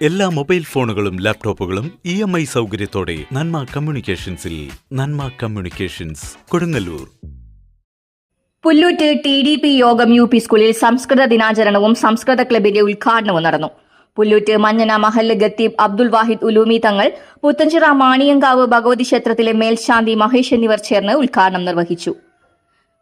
എല്ലാ മൊബൈൽ ഫോണുകളും ലാപ്ടോപ്പുകളും ഇ എം ഐ സൗകര്യത്തോടെ Nanma കമ്മ്യൂണിക്കേഷൻസിൽ Nanma communications Kodungallur. Pullut T D P യോഗം യു പി സ്കൂളിൽ സംസ്കൃത ദിനാചരണവും സംസ്കൃത ക്ലബിന്റെ ഉദ്ഘാടനവും നടന്നു. പുല്ലൂറ്റ് മഞ്ഞന മഹല്ല് ഗത്തീബ് അബ്ദുൽ വാഹിദ് ഉലൂമി തങ്ങൾ പുത്തഞ്ചിറ മാണിയങ്കാവ് ഭഗവതി ക്ഷേത്രത്തിലെ മേൽശാന്തി മഹേഷ് എന്നിവർ ചേർന്ന് ഉദ്ഘാടനം നിർവഹിച്ചു.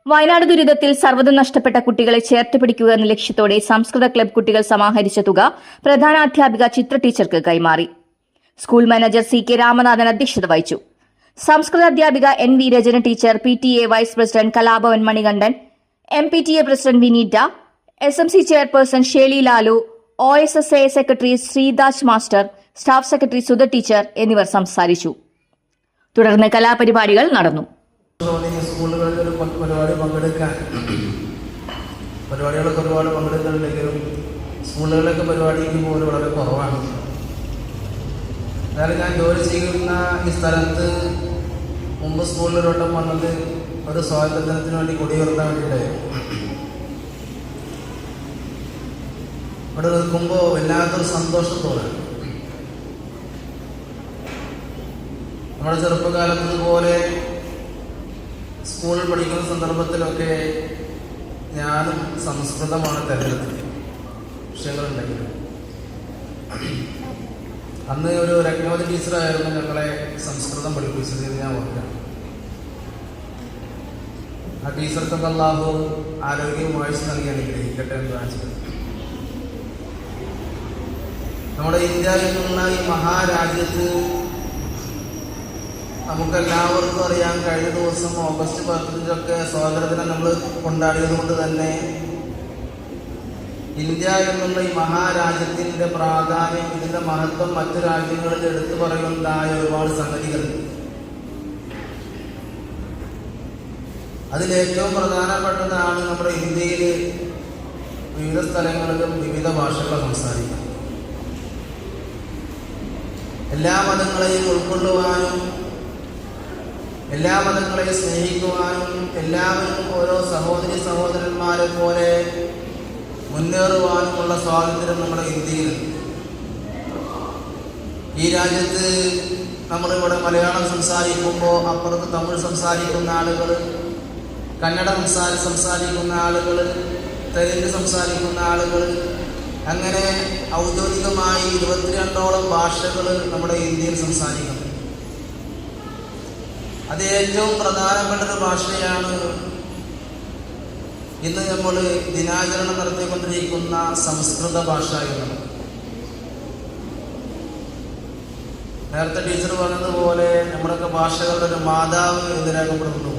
വയനാട് ദുരിതത്തിൽ സർവതും നഷ്ടപ്പെട്ട കുട്ടികളെ ചേർത്ത് പിടിക്കുക എന്ന ലക്ഷ്യത്തോടെ സംസ്കൃത ക്ലബ് കുട്ടികൾ സമാഹരിച്ച തുക പ്രധാന അധ്യാപിക ചിത്ര ടീച്ചർക്ക് കൈമാറി. School manager C K Ramanathan അധ്യക്ഷത വഹിച്ചു. സംസ്കൃത അധ്യാപിക N V Rachana teacher P T A vice president Kalabhavan Manikandan M P T A president Vineetha S M C chairperson Shelly Lalu O S S A secretary Sreedas master staff secretary Sudha teacher എന്നിവർ സംസാരിച്ചു. തുടർന്ന് കലാപരിപാടികൾ നടന്നു. സ്കൂളുകളിൽ ഒരു പ- പരിപാടി പങ്കെടുക്കാൻ. പരിപാടികളൊക്കെ ഒരുപാട് പങ്കെടുക്കുന്നുണ്ടെങ്കിലും സ്കൂളുകളിലൊക്കെ പരിപാടിക്ക് പോലും വളരെ കുറവാണ്. എന്നാലും ഞാൻ ജോലി ചെയ്യുന്ന ഈ സ്ഥലത്ത് മുമ്പ് സ്കൂളിലോട്ട് വന്നത് ഒരു സ്വാതന്ത്ര്യത്തിന് വേണ്ടി കൊടിയുയർത്താൻ വേണ്ടിയിട്ടായിരുന്നു. അവിടെ നിൽക്കുമ്പോൾ വല്ലാത്തൊരു സന്തോഷത്തോടെ. നമ്മുടെ ചെറുപ്പകാലത്ത് ഇതുപോലെ സ്കൂളിൽ പഠിക്കുന്ന സന്ദർഭത്തിലൊക്കെ ഞാനും സംസ്കൃതമാണ് തെരഞ്ഞെടുത്തത്. വിഷയങ്ങളുണ്ടെങ്കിലും അന്ന് ഒരു രത്നവതി ടീച്ചറായിരുന്നു ഞങ്ങളെ സംസ്കൃതം പഠിപ്പിച്ചത് ഞാൻ ഓർക്കാം ആ ടീച്ചർക്ക് അള്ളാഹു ആരോഗ്യവും വായിച്ച് നൽകി അനുഗ്രഹിക്കട്ടെ എന്ന് വാങ്ങിച്ചത് നമ്മുടെ ഇന്ത്യ എന്നുള്ള ഈ മഹാരാജ്യത്ത് നമുക്കെല്ലാവർക്കും അറിയാം കഴിഞ്ഞ ദിവസം ഓഗസ്റ്റ് പതിനഞ്ചൊക്കെ സ്വാതന്ത്ര്യദിനം നമ്മൾ കൊണ്ടാടിയത് കൊണ്ട് തന്നെ ഇന്ത്യ എന്നുള്ള ഈ മഹാരാജ്യത്തിന്റെ പ്രാധാന്യം ഇതിന്റെ മഹത്വം മറ്റു രാജ്യങ്ങളിൽ എടുത്തു പറയുന്നതായ ഒരുപാട് സംഗതികൾ. അതിലേറ്റവും പ്രധാനപ്പെട്ടതാണ് നമ്മുടെ ഇന്ത്യയിൽ വിവിധ സ്ഥലങ്ങളിലും വിവിധ ഭാഷകൾ സംസാരിക്കുന്നത് എല്ലാ മതങ്ങളെയും ഉൾക്കൊള്ളുവാനും എല്ലാ മതങ്ങളെയും സ്നേഹിക്കുവാനും എല്ലാവരും ഓരോ സഹോദരി സഹോദരന്മാരെ പോലെ മുന്നേറുവാനുമുള്ള സ്വാതന്ത്ര്യം നമ്മുടെ ഇന്ത്യയിൽ. ഈ രാജ്യത്ത് നമ്മളിവിടെ മലയാളം സംസാരിക്കുമ്പോൾ അപ്പുറത്ത് തമിഴ് സംസാരിക്കുന്ന ആളുകൾ കന്നഡ സംസാരി സംസാരിക്കുന്ന ആളുകൾ തെലുങ്ക് സംസാരിക്കുന്ന ആളുകൾ അങ്ങനെ ഔദ്യോഗികമായി ഇരുപത്തിരണ്ടോളം ഭാഷകൾ നമ്മുടെ ഇന്ത്യയിൽ സംസാരിക്കുന്നു. അത് ഏറ്റവും പ്രധാനപ്പെട്ട ഒരു ഭാഷയാണ്. ഇന്ന് നമ്മൾ ദിനാചരണം നടത്തിക്കൊണ്ടിരിക്കുന്ന സംസ്കൃത ഭാഷ എന്നത് നേരത്തെ ടീച്ചർ പറഞ്ഞതുപോലെ നമ്മുടെയൊക്കെ ഭാഷകളുടെ ഒരു മാതാവ് എന്ന് രേഖപ്പെടുത്തുന്നു.